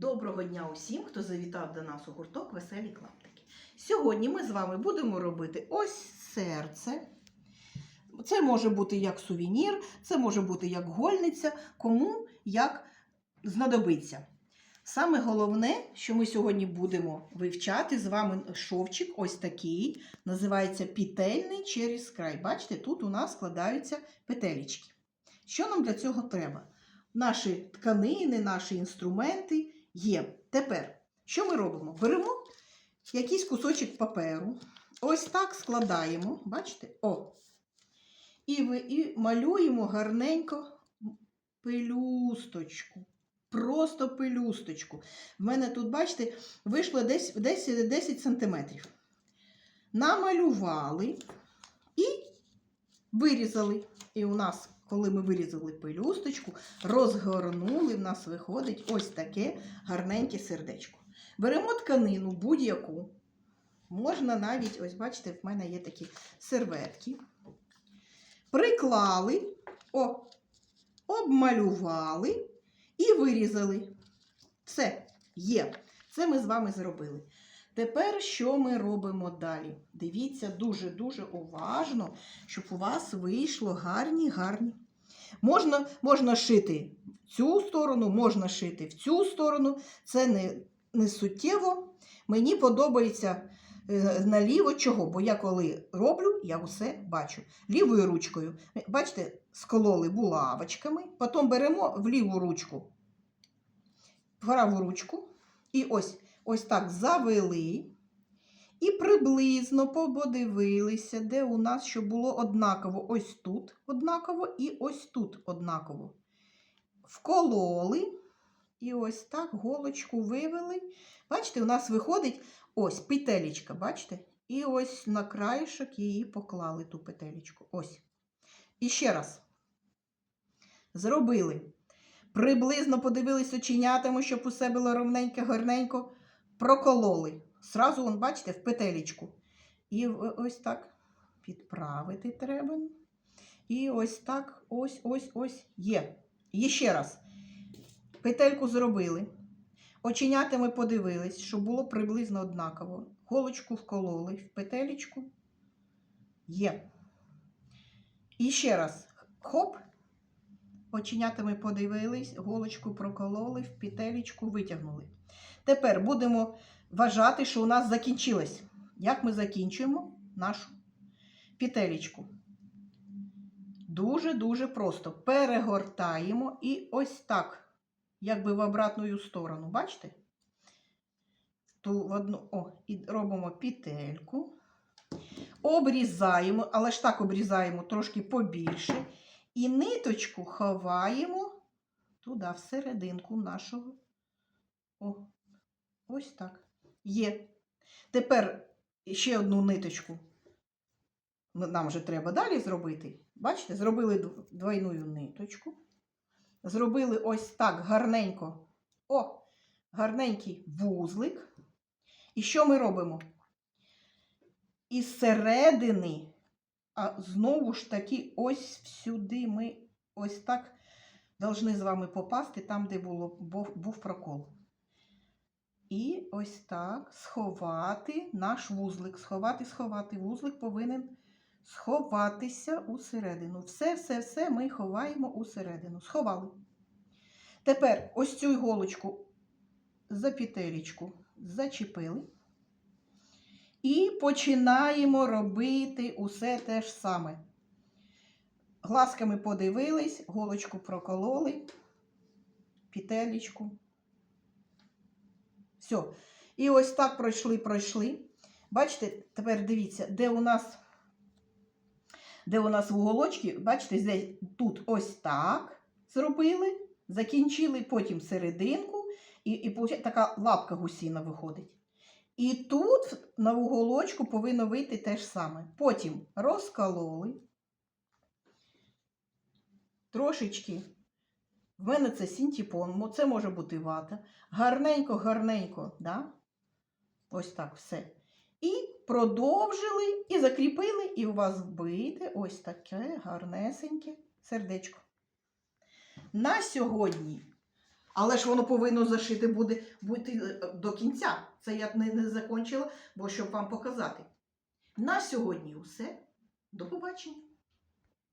Доброго дня усім, хто завітав до нас у гурток Веселі клаптики. Сьогодні ми з вами будемо робити ось серце. Це може бути як сувенір, це може бути як гольниця, кому як знадобиться. Саме головне, що ми сьогодні будемо вивчати з вами шовчик ось такий, називається пітельний через край. Бачите, тут у нас складаються петелечки. Що нам для цього треба? Наші тканини, наші інструменти є. Тепер, що ми робимо? Беремо якийсь кусочок паперу, ось так складаємо, бачите? О. І, ви, і малюємо гарненько пелюсточку. Просто пелюсточку. В мене тут, бачите, вийшло десь 10, 10 сантиметрів. Намалювали і вирізали. І у нас, коли ми вирізали пелюсточку, розгорнули, в нас виходить ось таке гарненьке сердечко. Беремо тканину будь-яку. Можна навіть, ось бачите, в мене є такі серветки. Приклали, о, обмалювали і вирізали. Все, є. Це ми з вами зробили. Тепер що ми робимо далі? Дивіться дуже-дуже уважно, щоб у вас вийшло гарні, гарні. Можна, можна шити в цю сторону, можна шити в цю сторону. Це не, не суттєво. Мені подобається е, наліво чого, бо я коли роблю, я усе бачу. Лівою ручкою, бачите, скололи булавочками, потім беремо в ліву ручку, праву ручку, і ось, ось так завели. І приблизно подивилися, де у нас що було однаково. Ось тут однаково і ось тут однаково. Вкололи. І ось так голочку вивели. Бачите, у нас виходить ось петелечка, бачите? І ось на краєшок її поклали ту петелечку. Ось. І ще раз. Зробили. Приблизно подивились оченятами, щоб усе було ровненько, гарненько. Прокололи. Сразу, вон, бачите, в петелечку. І ось так підправити треба. І ось так, ось, ось, ось є. І ще раз. Петельку зробили. Оченятами подивились, щоб було приблизно однаково. Голочку вкололи в петелечку. Є. І ще раз. Хоп. Оченятами подивились, голочку прокололи, в петелечку витягнули. Тепер будемо вважати, що у нас закінчилось. Як ми закінчуємо нашу петелечку? Дуже-дуже просто. Перегортаємо і ось так, якби в обратну сторону. Бачите? Ту в одну, о, і робимо петельку. Обрізаємо, але ж так обрізаємо трошки побільше. І ниточку ховаємо туди, всерединку нашого. О, ось так. Є. Тепер ще одну ниточку. Нам вже треба далі зробити. Бачите, зробили дв- двойну ниточку. Зробили ось так гарненько. О, гарненький вузлик. І що ми робимо? Із середини, а знову ж таки, ось сюди ми ось так должны з вами попасти, там, де було, був, прокол. І ось так сховати наш вузлик. Сховати, сховати. Вузлик повинен сховатися усередину. Все, все, все ми ховаємо усередину. Сховали. Тепер ось цю іголочку за петелечку зачепили. І починаємо робити усе те ж саме. Глазками подивились, голочку прокололи, петелечку. Все. І ось так пройшли, пройшли. Бачите, тепер дивіться, де у нас, де у нас вуголочки, бачите, здесь, тут ось так зробили, закінчили, потім серединку, і, і така лапка гусіна виходить. І тут на вуголочку повинно вийти те ж саме. Потім розкололи. Трошечки. В мене це синтепон, мо- це може бути вата. Гарненько, гарненько, да? ось так все. І продовжили, і закріпили, і у вас вийде ось таке гарнесеньке сердечко. На сьогодні Але ж воно повинно зашити буде бути е, до кінця. Це я не, не закончила, бо щоб вам показати. На сьогодні усе. До побачення.